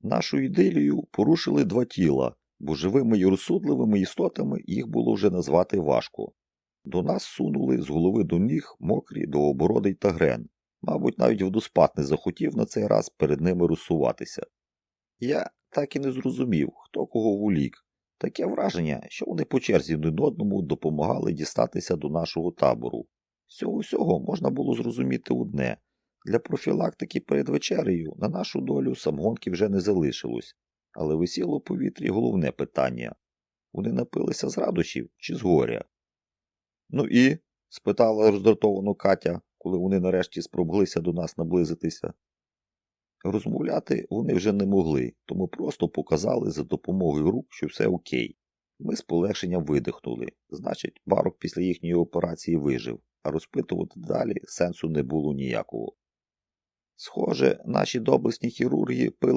Нашу ідилію порушили два тіла, бо живими і розсудливими істотами їх було вже назвати важко. До нас сунули з голови до ніг мокрі довгобородий та грен. Мабуть, навіть водоспад не захотів на цей раз перед ними розсуватися. Я так і не зрозумів, хто кого волік. Таке враження, що вони по черзі один одному допомагали дістатися до нашого табору. З цього всього можна було зрозуміти одне. Для профілактики перед вечерею на нашу долю самгонки вже не залишилось, але висіло у повітрі головне питання. Вони напилися з радощів чи з горя? Ну і? спитала роздратовано Катя, коли вони нарешті спромоглися до нас наблизитися. Розмовляти вони вже не могли, тому просто показали за допомогою рук, що все окей. Ми з полегшенням видихнули. Значить, барок після їхньої операції вижив, а розпитувати далі сенсу не було ніякого. Схоже, наші доблесні хірурги пили